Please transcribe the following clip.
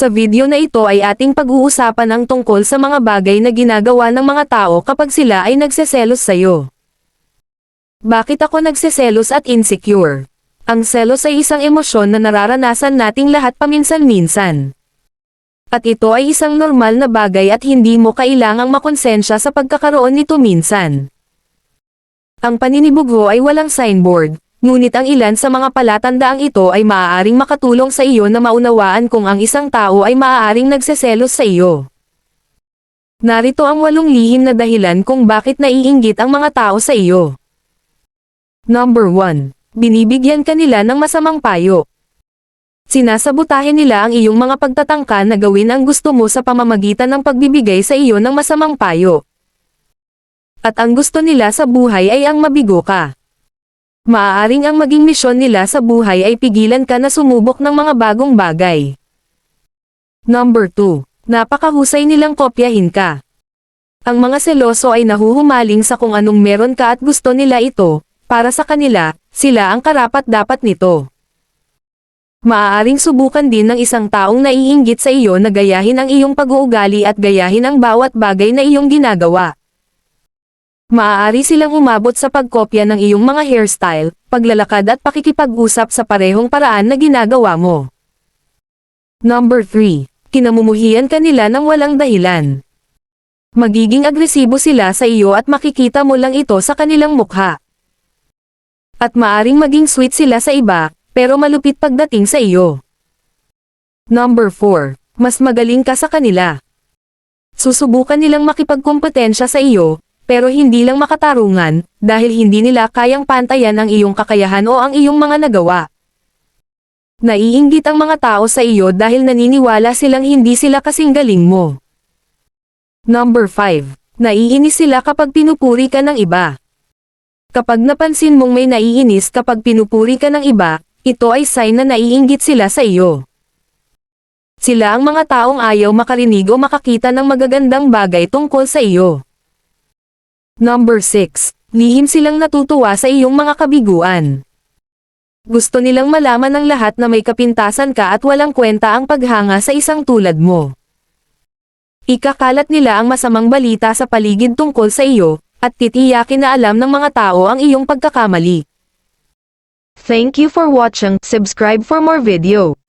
Sa video na ito ay ating pag-uusapan ang tungkol sa mga bagay na ginagawa ng mga tao kapag sila ay nagseselos sa'yo. Bakit ako nagseselos at insecure? Ang selos ay isang emosyon na nararanasan nating lahat paminsan-minsan. At ito ay isang normal na bagay at hindi mo kailangang makonsensya sa pagkakaroon nito minsan. Ang paninibugho ay walang signboard, ngunit ang ilan sa mga palatandaang ito ay maaaring makatulong sa iyo na maunawaan kung ang isang tao ay maaaring nagseselos sa iyo. Narito ang walong lihim na dahilan kung bakit naiinggit ang mga tao sa iyo. Number 1. Binibigyan ka nila ng masamang payo. Sinasabotahe nila ang iyong mga pagtatangka na gawin ang gusto mo sa pamamagitan ng pagbibigay sa iyo ng masamang payo. At ang gusto nila sa buhay ay ang mabigo ka. Maaaring ang maging misyon nila sa buhay ay pigilan ka na sumubok ng mga bagong bagay. Number 2. Napakahusay nilang kopyahin ka. Ang mga seloso ay nahuhumaling sa kung anong meron ka at gusto nila ito, para sa kanila, sila ang karapat dapat nito. Maaaring subukan din ng isang taong naiinggit sa iyo na gayahin ang iyong pag-uugali at gayahin ang bawat bagay na iyong ginagawa. Maaari silang umabot sa pagkopya ng iyong mga hairstyle, paglalakad at pakikipag-usap sa parehong paraan na ginagawa mo. Number 3. Kinamumuhian ka nila ng walang dahilan. Magiging agresibo sila sa iyo at makikita mo lang ito sa kanilang mukha. At maaring maging sweet sila sa iba, pero malupit pagdating sa iyo. Number 4. Mas magaling ka sa kanila. Susubukan nilang makipagkompetensya sa iyo, pero hindi lang makatarungan, dahil hindi nila kayang pantayan ang iyong kakayahan o ang iyong mga nagawa. Naiinggit ang mga tao sa iyo dahil naniniwala silang hindi sila kasing galing mo. Number 5. Naiinis sila kapag pinupuri ka ng iba. Kapag napansin mong may naiinis kapag pinupuri ka ng iba, ito ay sign na naiinggit sila sa iyo. Sila ang mga taong ayaw makarinig o makakita ng magagandang bagay tungkol sa iyo. Number 6. Lihim silang natutuwa sa iyong mga kabiguan. Gusto nilang malaman ng lahat na may kapintasan ka at walang kwenta ang paghanga sa isang tulad mo. Ikakalat nila ang masamang balita sa paligid tungkol sa iyo, at titiyakin na alam ng mga tao ang iyong pagkakamali. Thank you for watching. Subscribe for more video.